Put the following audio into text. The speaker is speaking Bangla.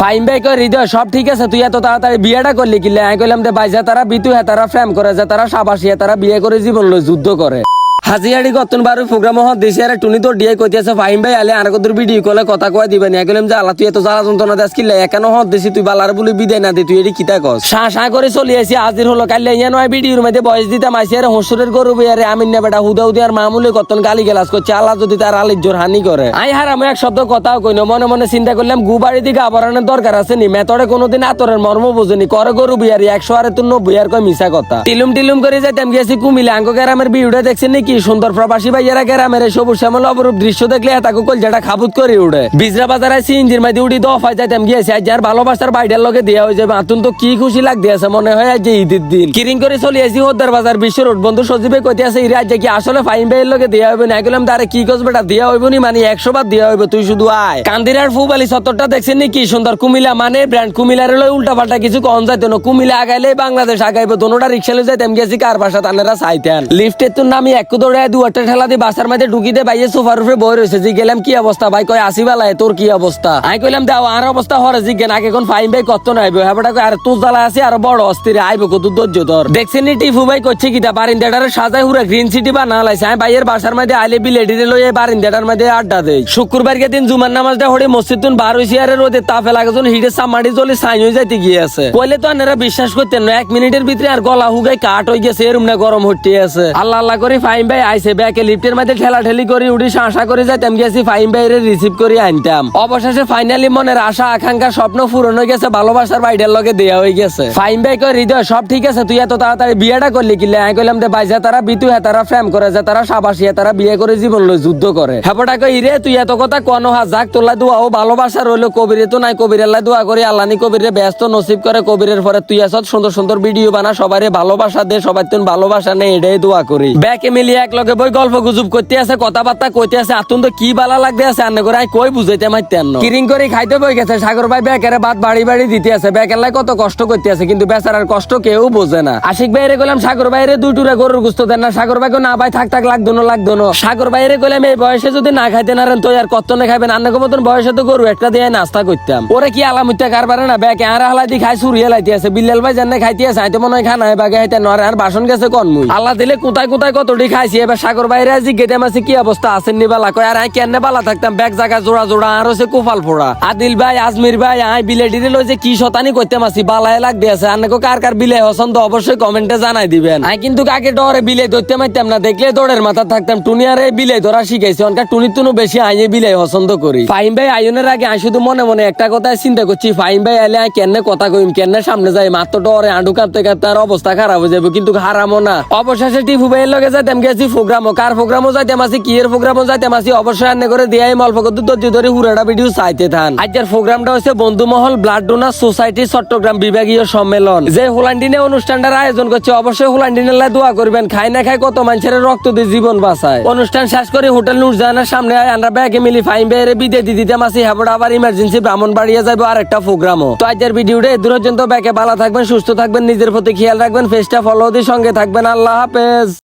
ফাইন ভাই, কই হৃদয়, সব ঠিক আছে? তুই এত তাড়াতাড়ি বিয়েটা করলি কিলে আমি কইলাম যে বাইজা তারা বিতু হ্যাঁ তারা প্রেম করে, যে তারা সাবাসী হ্যাঁ তারা বিয়ে করে জীবন লই যুদ্ধ করে। হাজিয়াড়ি গতন বারু প্রোগ্রাম হত দেশে আর টুনি তো ডিয়ে কইতেছে ফাইন ভাই, আলে আর কত ভিডিও কলে কথা কয় দিবেন। আমি কইলাম যে আল্লাহ তুই এত জ্বালা যন্ত্রণা দেশ কিলে একানো হত, দেশি তুই বালার বলে বিদায় না দে, তুই এটি কিতা কস? সা সা করে চলি আসি হাজির হলো কাল ইয়া নয় ভিডিওর মধ্যে বয়স দিতাম আসি আর হসুরের গরু বিয়ারে আমি না বেটা, হুদা হুদি আর মামুলি কতন গালি গেলাস করছে, আল্লাহ যদি তার আলির জোর হানি করে। আই হার, আমি এক শব্দ কথাও কই না, মনে মনে চিন্তা করলাম গু বাড়ি দিকে আবরণের দরকার আছে নি, মেতরে কোনোদিন আতরের মর্ম বুঝিনি, করে গরু বিয়ারি, একশো আরে তুই নব্বই আর কয় মিশা কথা। টিলুম টিলুম করে যাইতাম, গেছি কুমিলে আঙ্গ গ্রামের বিউটা দেখছেন নাকি? সুন্দর প্রবাসী ভাইয়ারা গ্রামের সবুজ শ্যামল অপরূপ দৃশ্য দেখলে তাকে যেটা খাবুত করে উঠে বিজরা বাজারে সিঞ্জির মাঝে উঠি দফায় যাইতাম গিয়েছি। আজ যার ভালোবাসার বাইডার লগে দেওয়া হয়ে যাবে। আতুন তো কি খুশি লাগ দিয়েছে মনে হয় আজ ঈদের দিন। কিরিং করে চলে আসি হদ্দার বাজার বিশ্ব রোড বন্ধু সজীবে কইতে আছে, ইরে, আজ কি আসলে ফাইন ভাইয়ের লগে দেওয়া হইবে না? গেলাম তারে কি কস বেটা দেওয়া হইব নি মানে একশো বার দেওয়া হইবে, তুই শুধু আয়। কান্দিরার ফুবালি সত্তরটা দেখছেন নি? কি সুন্দর কুমিলা মানে ব্র্যান্ড কুমিলার লই উল্টা পাল্টা কিছু কম যাইতো না। কুমিলা আগাইলে বাংলাদেশ আগাইবে, দোনোটা রিক্সা লই যাইতাম গেছি কার বাসা তানেরা চাইতেন। লিফটের তো নামি এক দৌড়ে দু একটা ঠেলা দিয়ে বাসার ঢুকি দে বাইয়ে সোফার উপরে বই রয়েছে। জি, গেলাম কি অবস্থা? ভাই কয় আসি বেলায় তোর কি অবস্থা? আমি কইলাম, দাও, আর অবস্থা হরে জি, গেন, আগে কোন ফাইন ভাই কত কয়, আর তোর জ্বালা আছে, আর বড় অস্থির, আইবে কত ধৈর্য দেখছেন নি টিফু ভাই করছে কি তা বারিন্দাটারে সাজাই হুরা গ্রিন সিটি বা না লাইছে আমি ভাইয়ের বাসার মধ্যে আইলে বিলেডিরে লই এই বারিন্দাটার মধ্যে আড্ডা দেই। শুক্রবার কে দিন জুমার নামাজটা হড়ে মসজিদ তুন বার হইছি, আরে রোদে তাপে লাগাজন হিটে সামাড়ি জলে সাইন হয়ে যাইতে গিয়ে আছে কইলে তো আনেরা বিশ্বাস করতেন না, এক মিনিটের ভিতরে আর গলা হুগাই কাট হয়ে গেছে, এরম না গরম হচ্ছে আছে। আল্লাহ আল্লাহ করে ফাইন ভাই আইছে ব্যাকে লিফটের মধ্যে ঠেলা করে উঠি আশা করে যাইতাম, গেছি ফাইন রিসিভ আনতাম। অবশেষে ফাইনালি মনের আশা, আকাঙ্ক্ষা, স্বপ্ন পূরণ হয়ে গেছে, ভালোবাসার বাইডার লগে দেয়া হয়ে গেছে। ফাইন ভাই কই, হৃদয়, সব ঠিক আছে, তুই এত তাড়াতাড়ি বিয়েটা করলি কইলাম বাইজা তারা বিতু হ্যাঁ তারা করে, যে তারা সাবাসী তারা বিয়ে করে জীবন লই যুদ্ধ করে। হেপটা কই রে তুই এত কথা কোন, হা, যাক তোলা দোয়া ও ভালোবাসা রইল, কবিরে তো নাই কবির আল্লাহ দোয়া করি, আল্লাহ নি কবিরে ব্যস্ত নসিব করে, কবিরের পরে তুই আসত সুন্দর সুন্দর ভিডিও বানা, সবারে ভালোবাসা দে, সবাই তুই ভালোবাসা নেই এটাই দোয়া করি। ব্যাকে মিলিয়ে এক লগে বই গল্প গুজব করতে আছে কথাবার্তা কইতে আছে আতুন তো কি বালা লাগতে আছে আন্নে করে কই বুঝাইতে মাইতেন কিরিং করে খাইতে বই গেছে সাগর ভাই ব্যাকেরে ভাত বাড়ি বাড়ি দিতে আছে ব্যাকের লাই কত কষ্ট করতে আছে কিন্তু বেচারার কষ্ট কেউ বোঝে না। আশিক ভাইরে গেলাম সাগর ভাইরে দুই টুরে গরুর গুস্ত দেন না সাগর ভাইকে না ভাই থাক থাক লাগতো না লাগতো না। সাগর ভাইরে গেলাম এই বয়সে যদি না খাইতে না তো আর কত না খাইবেন? আন্নাকে মতন বয়সে তো গরু একটা দিয়ে নাস্তা করতাম। ওরে কি আলামুত্তা কারবারে না ব্যাকে আর হালাই দি খাই সুরিয়ে লাইতে আছে বিল্লাল ভাই জানে খাইতে আছে আইতে মনে হয় খানা বাগে হাইতে নরে আর বাসন গেছে কোন মুই আল্লাহ দিলে কোথায় কোথায় কতটি খাইছি এবার সাগর বাইরে আছি গেতে মাসে কি অবস্থা আছেন নি বালা? কয়, আর, আই কেন বালা থাকতাম? ব্যাগ জায়গা জোড়া জোড়া, আর হচ্ছে কুফাল ফোড়া। আদিল ভাই, আজমির ভাই, আই, বিলে ডিরে লই যে কি শতানি করতে মাসি, বালায় লাগ দিয়েছে আর নাকো কার কার বিলে পছন্দ অবশ্যই কমেন্টে জানাই দিবেন। আই কিন্তু আগে ডরে বিলে ধরতে মারতাম না, দেখলে দৌড়ের মাথা থাকতাম। টুনিয়ারে বিলে ধরা শিখাইছি, অনকা টুনির তুনু বেশি আইয়ে বিলে পছন্দ করি। ফাইম ভাই আইনের আগে আমি শুধু মনে মনে একটা কথাই চিন্তা করছি ফাইম ভাই আইলে আই কেন কথা কইম কেন সামনে যাই? মাত্র ডরে, আঁডু কাঁপতে কাঁপতে আর অবস্থা খারাপ হয়ে যাবে কিন্তু হারামো না। অবশেষে টিফু ভাইয়ের লগে যাইতাম, গেছি প্রোগ্রামও কার প্রোগ্রামও যাইতাম আসি কি এর প্রোগ্রামও যাইতাম আসি অবশ্যই আন্নে করে দিয়াই অল্প কত দর্জি ধরে হুরাটা ভিডিও চাইতে থান। আজকের প্রোগ্রামটা হচ্ছে Bandhumahal blood donor society Chattogram বিভাগীয় সম্মেলন। যে হোলান্ডিনে অনুষ্ঠানটার আয়োজন করছে, অবশ্যই হোলান্ডিনের লাই দোয়া করবেন। খাই না খাই কত মানুষের রক্ত দিয়ে জীবন বাঁচায়। অনুষ্ঠান শেষ করে হোটেল নুরজাহানের সামনে আমরা ব্যাগে মিলি ফাইন বেড়ে বিদে দি দিতে মাসি হেবড়া আবার ইমার্জেন্সি ব্রাহ্মণ বাড়িয়ে যাব আর একটা প্রোগ্রামও তো আজকের ভিডিওটা দূর পর্যন্ত, ব্যাগে ভালো থাকবেন, সুস্থ থাকবেন, নিজের প্রতি খেয়াল রাখবেন ফেসটা ফলো দিয়ে সঙ্গে থাকবেন। আল্লাহ হাফেজ।